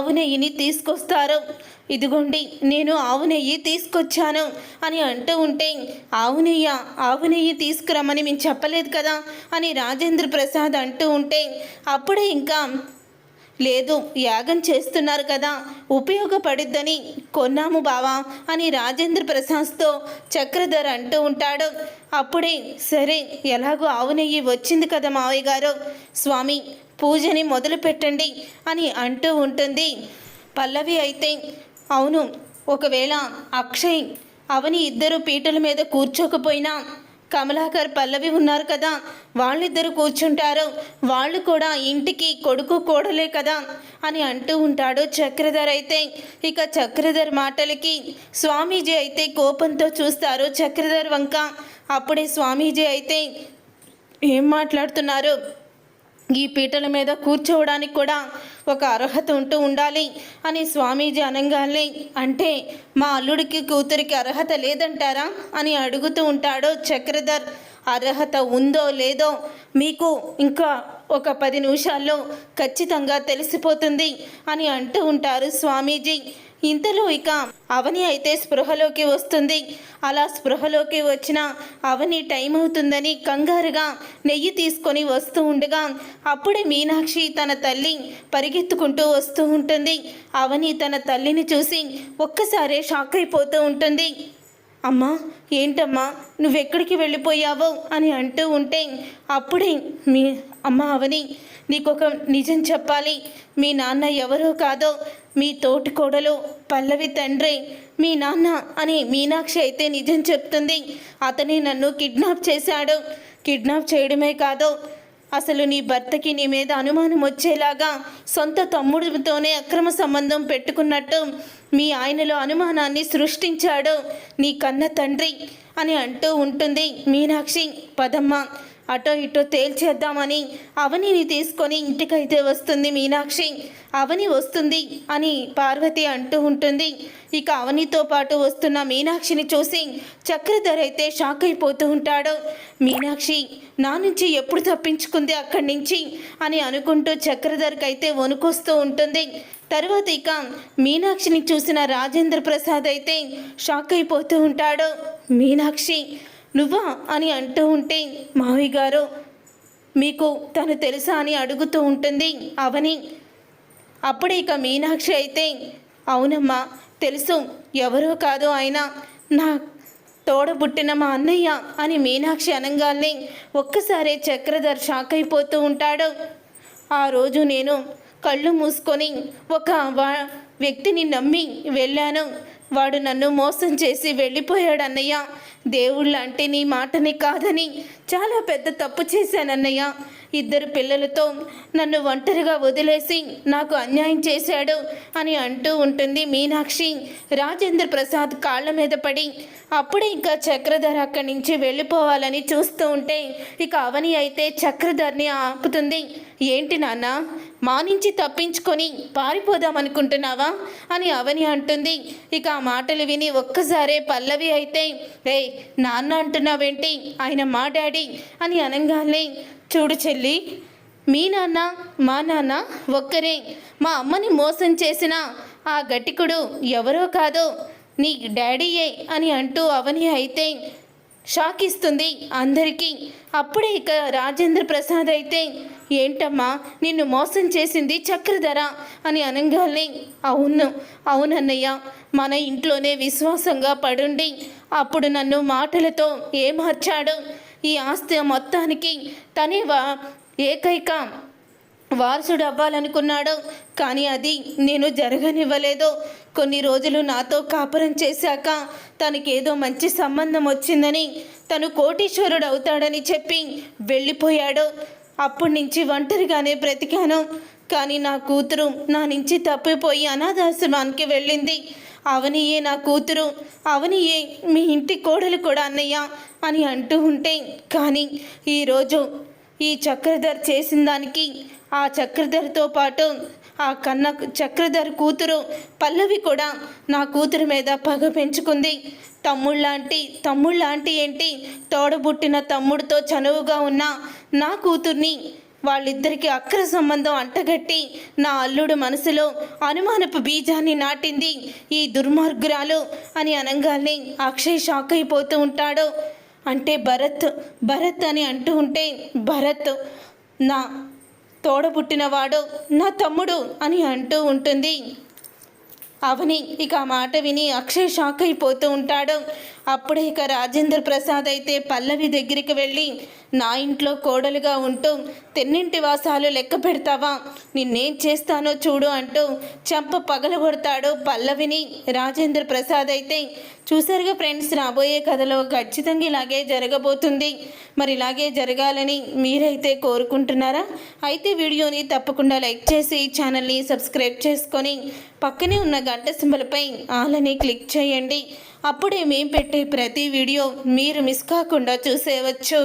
ఆవు నెయ్యిని తీసుకొస్తారు. ఇదిగోండి నేను ఆవు నెయ్యి తీసుకొచ్చాను అని అంటూ ఉంటే ఆవు నెయ్య ఆవు నెయ్యి తీసుకురమ్మని మేము చెప్పలేదు కదా అని రాజేంద్ర ప్రసాద్ అంటూ ఉంటే అప్పుడే ఇంకా లేదు యాగం చేస్తున్నారు కదా ఉపయోగపడిద్దని కొన్నాము బావా అని రాజేంద్ర ప్రసాద్తో చక్రధర్ అంటూ ఉంటాడు. అప్పుడే సరే ఎలాగో ఆవు నెయ్యి వచ్చింది కదా మావయ్య గారు. స్వామి పూజని మొదలు పెట్టండి అని అంటూ ఉంటుంది. పల్లవి అయితే అవును ఒకవేళ అక్షయ్ అవని ఇద్దరు పీటల మీద కూర్చోకపోయినా కమలాకర్ పల్లవి ఉన్నారు కదా వాళ్ళిద్దరు కూర్చుంటారు. వాళ్ళు కూడా ఇంటికి కొడుకు కోడలే కదా అని అంటూ ఉంటాడు చక్రధర్ అయితే. ఇక చక్రధర్ మాటలకి స్వామీజీ అయితే కోపంతో చూస్తారు చక్రధర్ వంక. అప్పుడే స్వామీజీ అయితే ఏం మాట్లాడుతున్నారు? ఈ పీటల మీద కూర్చోవడానికి కూడా ఒక అర్హత ఉంటూ ఉండాలి అని స్వామీజీ అనగానే అంటే మా అల్లుడికి కూతురికి అర్హత లేదంటారా? అని అడుగుతూ ఉంటాడు చక్రధర్. అర్హత ఉందో లేదో మీకు ఇంకా ఒక పది నిమిషాల్లో ఖచ్చితంగా తెలిసిపోతుంది అని అంటూ ఉంటారు స్వామీజీ. ఇంతలో ఇక అవని అయితే స్పృహలోకి వస్తుంది. అలా స్పృహలోకి వచ్చిన అవని టైం అవుతుందని కంగారుగా నెయ్యి తీసుకొని వస్తూ ఉండగా అప్పుడే మీనాక్షి తన తల్లి పరిగెత్తుకుంటూ వస్తూ ఉంటుంది. అవని తన తల్లిని చూసి ఒక్కసారే షాక్ అయిపోతూ ఉంటుంది. అమ్మా ఏంటమ్మా నువ్వెక్కడికి వెళ్ళిపోయావో అని అంటూ ఉంటే అప్పుడే మీ అమ్మ అవని నీకొక నిజం చెప్పాలి. మీ నాన్న ఎవరో కాదో మీ తోటి కోడలు పల్లవి తండ్రి మీ నాన్న అని మీనాక్షి అయితే నిజం చెప్తుంది. అతనే నన్ను కిడ్నాప్ చేశాడు. కిడ్నాప్ చేయడమే కాదు అసలు నీ భర్తకి నీ మీద అనుమానం వచ్చేలాగా సొంత తమ్ముడితోనే అక్రమ సంబంధం పెట్టుకున్నట్టు మీ ఆయనలో అనుమానాన్ని సృష్టించాడు. నీ కన్న తండ్రి అని అంటూ ఉంటుంది మీనాక్షి. పదమ్మ అటో ఇటో తేల్చేద్దామని అవనిని తీసుకొని ఇంటికైతే వస్తుంది మీనాక్షి. అవని వస్తుంది అని పార్వతి అంటూ ఉంటుంది. ఇక అవనితో పాటు వస్తున్న మీనాక్షిని చూసి చక్రధర్ అయితే షాక్ అయిపోతూ ఉంటాడు. మీనాక్షి నా నుంచి ఎప్పుడు తప్పించుకుంది అక్కడి నుంచి? అని అనుకుంటూ చక్రధర్కి అయితే వణుకొస్తూ ఉంటుంది. తర్వాత ఇక మీనాక్షిని చూసిన రాజేంద్ర ప్రసాద్ అయితే షాక్ అయిపోతూ ఉంటాడు. మీనాక్షి నువ్వా అని అంటూ ఉంటే మావయ్య గారు మీకు తను తెలుసా అని అడుగుతూ ఉంటుంది అవని. అప్పుడు ఇక మీనాక్షి అయితే అవునమ్మా తెలుసు. ఎవరో కాదు ఆయన. నా తోడబుట్టిన మా అన్నయ్య అని మీనాక్షి అనగానే ఒక్కసారే చక్రధర్ షాక్ అయిపోతూ ఉంటాడు. ఆ రోజు నేను కళ్ళు మూసుకొని ఒక వా వ్యక్తిని నమ్మి వెళ్ళాను. వాడు నన్ను మోసం చేసి వెళ్ళిపోయాడు అన్నయ్య దేవుళ్ళ అంటే నీ మాటని కాదని చాలా పెద్ద తప్పు చేశానన్నయ్య. ఇద్దరు పిల్లలతో నన్ను ఒంటరిగా వదిలేసి నాకు అన్యాయం చేశాడు అని అంటూ ఉంటుంది మీనాక్షి. రాజేంద్ర ప్రసాద్ కాళ్ళ మీద పడి అప్పుడే ఇంకా చక్రధర్ అక్కడి నుంచి వెళ్ళిపోవాలని చూస్తూ ఉంటే ఇక అవని అయితే చక్రధర్ని ఆపుతుంది. ఏంటి నాన్న మా నుంచి తప్పించుకొని పారిపోదాం అనుకుంటున్నావా? అని అవని అంటుంది. ఇక ఆ మాటలు విని ఒక్కసారే పల్లవి అయితే రే నాన్న అంటున్నావేంటి? ఆయన మా డాడీ అని అనగానే చూడు చెల్లి మీ నాన్న మా నాన్న ఒక్కరే. మా అమ్మని మోసం చేసిన ఆ గట్టికుడు ఎవరో కాదో నీ డాడీయే అని అంటూ అవని అయితే షాక్ ఇస్తుంది అందరికీ. అప్పుడే ఇక రాజేంద్ర ప్రసాద్ అయితే ఏంటమ్మా నిన్ను మోసం చేసింది చక్రధర అని అనగానే అవును అవునన్నయ్య మన ఇంట్లోనే విశ్వాసంగా పడుండి. అప్పుడు నన్ను మాటలతో ఏమార్చాడు? ఈ ఆస్తి మొత్తానికి తనే వా ఏకైక వారసుడు అవ్వాలనుకున్నాడు. కానీ అది నేను జరగనివ్వలేదు. కొన్ని రోజులు నాతో కాపురం చేశాక తనకేదో మంచి సంబంధం వచ్చిందని తను కోటీశ్వరుడు అవుతాడని చెప్పి వెళ్ళిపోయాడు. అప్పటి నుంచి ఒంటరిగానే బ్రతికాను. కానీ నా కూతురు నా నుంచి తప్పిపోయి అనాథాశ్రమానికి వెళ్ళింది. అవనియే నా కూతురు అవనియే మీ ఇంటి కోడలు కూడా అన్నయ్య అని అంటూ ఉంటే కానీ ఈరోజు ఈ చక్రధర్ చేసిన దానికి ఆ చక్రధర్తో పాటు ఆ కన్న చక్రధర్ కూతురు పల్లవి కూడా నా కూతురు మీద పగ పెంచుకుంది. తమ్ముళ్ళాంటి తమ్ముళ్ళాంటి ఏంటి? తోడబుట్టిన తమ్ముడితో చనువుగా ఉన్న నా కూతుర్ని వాళ్ళిద్దరికి అక్ర సంబంధం అంటగట్టి నా అల్లుడు మనసులో అనుమానపు బీజాన్ని నాటింది. ఈ దుర్మార్గురాలు అని అనగానే అక్షయ్ షాక్ అయిపోతూ ఉంటాడు. అంటే భరత్ భరత్ అని అంటూ ఉంటే భరత్ నా తోడబుట్టినవాడు నా తమ్ముడు అని అంటూ ఉంటుంది. అవని ఇక ఆ మాట విని అక్షయ్ షాక్ అయిపోతూ ఉంటాడు. అప్పుడే ఇక రాజేంద్ర ప్రసాద్ అయితే పల్లవి దగ్గరికి వెళ్ళి నా ఇంట్లో కోడలుగా ఉంటూ తెన్నింటి వాసాలు లెక్క పెడతావా? నిన్నేం చేస్తానో చూడు అంటూ చెంప పగలగొడతాడు పల్లవిని. రాజేంద్ర ప్రసాద్ అయితే చూసారుగా ఫ్రెండ్స్ రాబోయే కథలో ఖచ్చితంగా ఇలాగే జరగబోతుంది. మరి ఇలాగే జరగాలని మీరైతే కోరుకుంటున్నారా? అయితే వీడియోని తప్పకుండా లైక్ చేసి ఛానల్ని సబ్స్క్రైబ్ చేసుకొని పక్కనే ఉన్న గంట సింబలపై ఆలని క్లిక్ చేయండి. అప్పుడే మేము పెట్టే ప్రతి వీడియో మీరు మిస్ కాకుండా చూసేయవచ్చు.